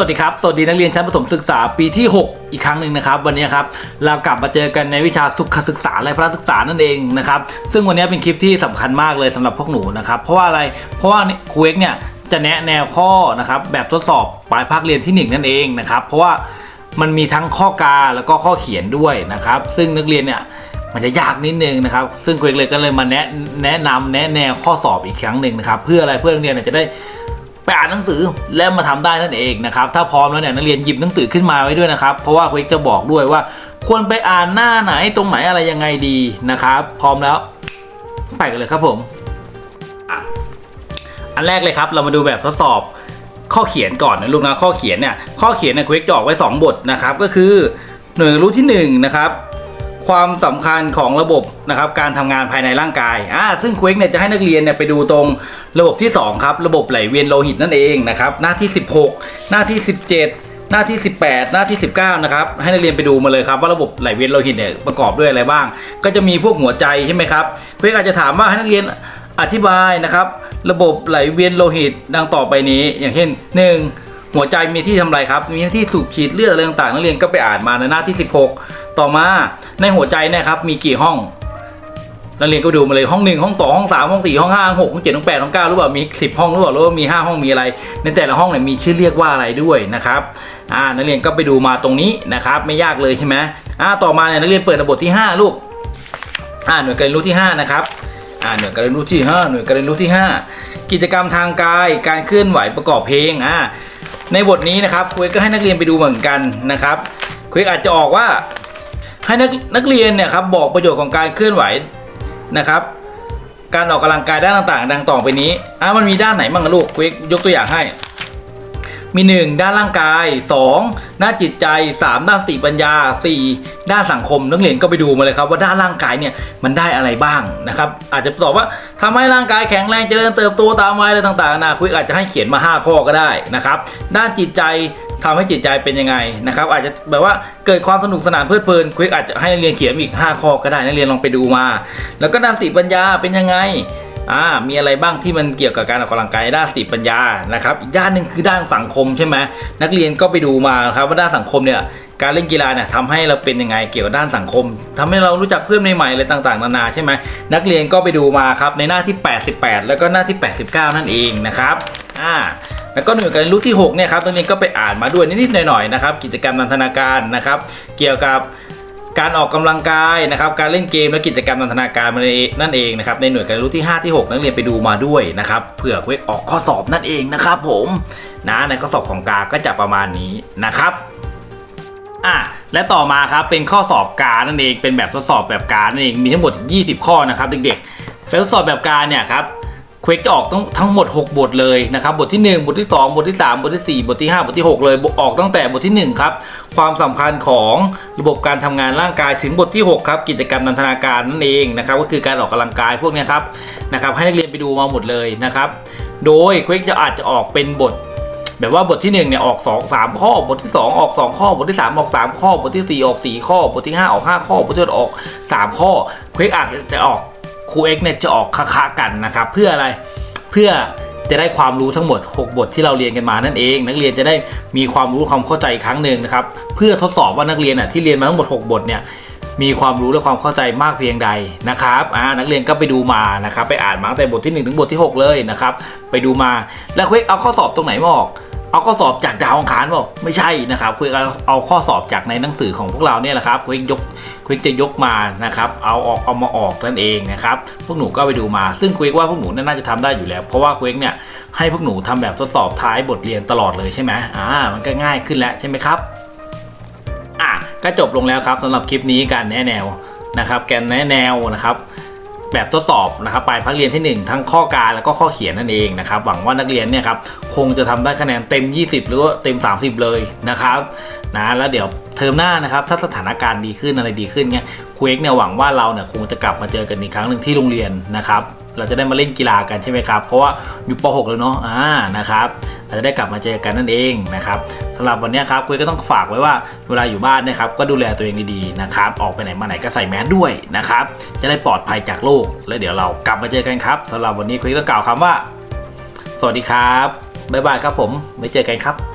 สวัสดีครับ สวัสดีนักเรียนชั้นประถมศึกษาปีที่ 6 อีกครั้งหนึ่งนะครับ วันนี้ครับเรากลับมาเจอกันในวิชาสุขศึกษาและพระศึกษานั่นเองนะครับซึ่งวันนี้เป็นคลิปที่สำคัญมากเลยสำหรับพวกหนูนะครับเพราะว่าอะไรเพราะว่าครูเอกเนี่ยจะแนะแนวข้อนะครับแบบทดสอบปลายภาคเรียนที่ 1 นั่นเองนะครับเพราะว่ามันมีทั้งข้อกาแล้วก็ข้อเขียนด้วยนะครับซึ่งนักเรียนเนี่ยมันจะยากนิดนึงนะครับ ซึ่งครูเอกเลยก็เลยมาแนะแนะนำแนะแนวข้อสอบอีกครั้งหนึ่งนะครับเพื่ออะไรเพื่อนักเรียนเนี่ยจะได้ ไปอ่านหนังสือแล้วมาทำได้นั่นเองนะครับถ้าพร้อมแล้วเนี่ยนักเรียนหยิบหนังสือขึ้นมาไว้ด้วยนะครับเพราะว่าครูเอกจะบอกด้วยว่า ควรไปอ่านหน้าไหนตรงไหนอะไรยังไงดีนะครับพร้อมแล้ว ไปกันเลยครับผม อันแรกเลยครับเรามาดูแบบทดสอบข้อเขียนก่อนนะลูกนะข้อเขียนเนี่ยข้อเขียนเนี่ยครูเอกจะออกไว้ 2 บทนะครับก็คือหน่วยรู้ที่1นะครับ ความสำคัญของระบบนะครับการทำงานภายในร่างกายอ่าซึ่งควิกเนี่ยจะให้นักเรียนเนี่ยไปดูตรงระบบที่ 2 ครับ ระบบไหลเวียนโลหิตนั่นเองนะครับหน้าที่ 16 หน้าที่ 17หน้าที่ 18 หน้าที่ 19 นะครับ ให้นักเรียนไปดูมาเลยครับว่าระบบไหลเวียนโลหิตเนี่ยประกอบด้วยอะไรบ้าง ก็จะมีพวกหัวใจใช่ไหมครับควิกอาจจะถามว่าให้นักเรียนอธิบายนะครับ ระบบไหลเวียนโลหิตดังต่อไปนี้ อย่างเช่น 1 หัวใจมีที่ทำไรครับ มีที่สูบฉีดเลือดอะไรต่างๆนักเรียนก็ไปอ่านมาในหน้าที่ 16 ต่อมาในหัวใจนะครับมีกี่ห้องนักเรียนก็ดูมาเลยห้องหนึ่งห้องสองห้องสามห้องสี่ห้องห้าห้องหกห้องเจ็ดห้องแปดห้องเก้าหรือเปล่ามีสิบห้องหรือเปล่าหรือว่ามีห้าห้องมีอะไร ในแต่ละห้องเนี่ยมีชื่อเรียกว่าอะไรด้วยนะครับอ่านักเรียนก็ไปดูมาตรงนี้นะครับไม่ยากเลยใช่ไหมอ่าต่อมาเนี่ยนักเรียนเปิดระบบที่ห้าลูกอ่าหน่วยการเรียนรู้ที่ห้านะครับอ่าหน่วยการเรียนรู้ที่ห้าหน่วยการเรียนรู้ที่ห้ากิจกรรมทางกายการเคลื่อนไหวประกอบเพลงอ่า ในบทนี้นะครับครูเอกก็ให้นักเรียนไปดูเหมือนกันนะครับครูเอกอาจจะออกว่าให้นักนักเรียนเนี่ยครับบอกประโยชน์ของการเคลื่อนไหวนะครับ การออกกำลังกายด้านต่างๆ ดังต่อไปนี้อะมันมีด้านไหนบ้างลูกควิกยกตัวอย่างให้ มี 1 ด้านร่างกาย 2 ด้านจิตใจ 3 ด้านสติปัญญา 4 ด้านสังคมนักเรียนก็ไปดูมาเลยครับว่าด้านร่างกายเนี่ยมันได้อะไรบ้างนะครับอาจจะตอบว่าทำให้ร่างกายแข็งแรงเจริญเติบโตตามวัยอะไรต่างๆนะควิกอาจจะให้เขียนมา 5 ข้อก็ได้นะครับด้านจิตใจทำให้จิตใจเป็นยังไงนะครับอาจจะแบบว่าเกิดความสนุกสนานเพลิดเพลินควิกอาจจะให้นักเรียนเขียนอีก 5 ข้อก็ได้นักเรียนลองไปดูมา แล้วก็ด้านสติปัญญาเป็นยังไง อ่ามีอะไรบ้างที่มันเกี่ยวกับการออกกำลังกายด้านสติปัญญานะครับอีกด้านหนึ่งคือด้านสังคมใช่ไหมนักเรียนก็ไปดูมาครับว่าด้านสังคมเนี่ยการเล่นกีฬาเนี่ยทำให้เราเป็นยังไงเกี่ยวกับด้านสังคมทำให้เรารู้จักเพื่อนใหม่ๆอะไรต่างๆนานาใช่ไหมนักเรียนก็ไปดูมาครับในหน้าที่ 88 แล้วก็หน้าที่ 89 นั่นเองนะครับอ่าแล้วก็หน่วยการเรียนรู้ที่6เนี่ยครับนักเรียนก็ไปอ่านมาด้วยนิดๆหน่อยๆนะครับกิจกรรมนันทนาการนะครับเกี่ยวกับ การออกกำลังกายนะครับการเล่นเกมและกิจกรรมนันทนาการนั่นเองนะครับในหน่วยการรู้ที่ 5 ที่ 6 นักเรียนไปดูมาด้วยนะครับเผื่อเวกออกข้อสอบนั่นเองนะครับผมนะในข้อสอบของกาก็จะประมาณนี้นะครับอะและต่อมาครับเป็นข้อสอบกานั่นเองเป็นแบบทดสอบแบบกานั่นเองมีทั้งหมด 20 ข้อนะครับเด็กๆแบบทดสอบแบบกาเนี่ยครับ ควกจะออกทั้งทั้งหมด 6 บทเลยนะครับบทที่ 1 บทที่ 2 บทที่ 3 บทที่ 4 บทที่ 5 บทที่ 6 เลยออกตั้งแต่บทที่ 1 ครับ ความสำคัญของระบบการทำงานร่างกายถึงบทที่ 6 ครับ กิจกรรมนันทนาการนั่นเองนะครับก็คือการออกกำลังกายพวกนี้ครับนะครับให้นักเรียนไปดูมาหมดเลยนะครับโดยควกจะอาจจะออกเป็นบทแบบว่าบทที่1เนี่ยออก 2 3 ข้อ บทที่ 2 ออก 2 ข้อ บทที่ 3 ออก 3 ข้อ บทที่ 4 ออก 4 ข้อ บทที่ 5 ออก 5 ข้อบทที่6ออก 3 ข้อ เควกอาจจะออก ครูเอ็กเนี่ยจะออกค้ากันนะครับ เพื่ออะไรเพื่อจะได้ความรู้ทั้งหมด 6 บทที่เราเรียนกันมานั่นเอง นักเรียนจะได้มีความรู้ความเข้าใจครั้งหนึ่งนะครับเพื่อทดสอบว่านักเรียนอะที่เรียนมาทั้งหมด 6 บทเนี่ยมีความรู้และความเข้าใจมากเพียงใดนะครับอ่านักเรียนก็ไปดูมานะครับไปอ่านมาตั้งแต่บทที่ 1 ถึงบทที่ 6 เลยนะครับไปดูมาแล้วเควกเอาข้อสอบตรงไหนมาออก เอาข้อสอบจากดาวอังคารบอกไม่ใช่นะครับคุยเอาเอาข้อสอบจากในหนังสือของพวกเราเนี่ยแหละครับคุยยกคุยจะยกมานะครับเอาออกเอามาออกนั่นเองนะครับพวกหนูก็ไปดูมา ซึ่งคุยว่าพวกหนูน่าจะทำได้อยู่แล้ว เพราะว่าคุยเนี่ยให้พวกหนูทำแบบทดสอบท้ายบทเรียนตลอดเลยใช่ไหมอ่ามันก็ง่ายขึ้นแล้วใช่ไหมครับอะก็จบลงแล้วครับสำหรับคลิปนี้การแนะแนวนะครับแกนแนะแนวนะครับ แบบทดสอบนะครับปลายภาคเรียนที่ 1 ทั้งข้อการแล้วก็ข้อเขียนนั่นเองนะครับหวังว่านักเรียนเนี่ยครับคงจะทำได้คะแนนเต็ม 20 หรือว่าเต็ม 30 เลยนะครับนะแล้วเดี๋ยวเทอมหน้านะครับถ้าสถานการณ์ดีขึ้นอะไรดีขึ้นเนี่ยครูเอกเนี่ยหวังว่าเราเนี่ยคงจะกลับมาเจอกันอีกครั้งหนึ่งที่โรงเรียนนะครับเราจะได้มาเล่นกีฬากันใช่ไหมครับ เพราะว่าอยู่ป .6 แล้วเนาะอ่านะครับ เราจะได้กลับมาเจอกันนั่นเองนะครับสำหรับวันนี้ครับคุยก็ต้องฝากไว้ว่าเวลาอยู่บ้านนะครับก็ดูแลตัวเองดีๆนะครับออกไปไหนมาไหนก็ใส่แมสด้วยนะครับจะได้ปลอดภัยจากโรคแล้วเดี๋ยวเรากลับมาเจอกันครับสำหรับวันนี้คุยต้องกล่าวคำว่า สวัสดีครับบ๊ายบายครับผมไว้เจอกันครับ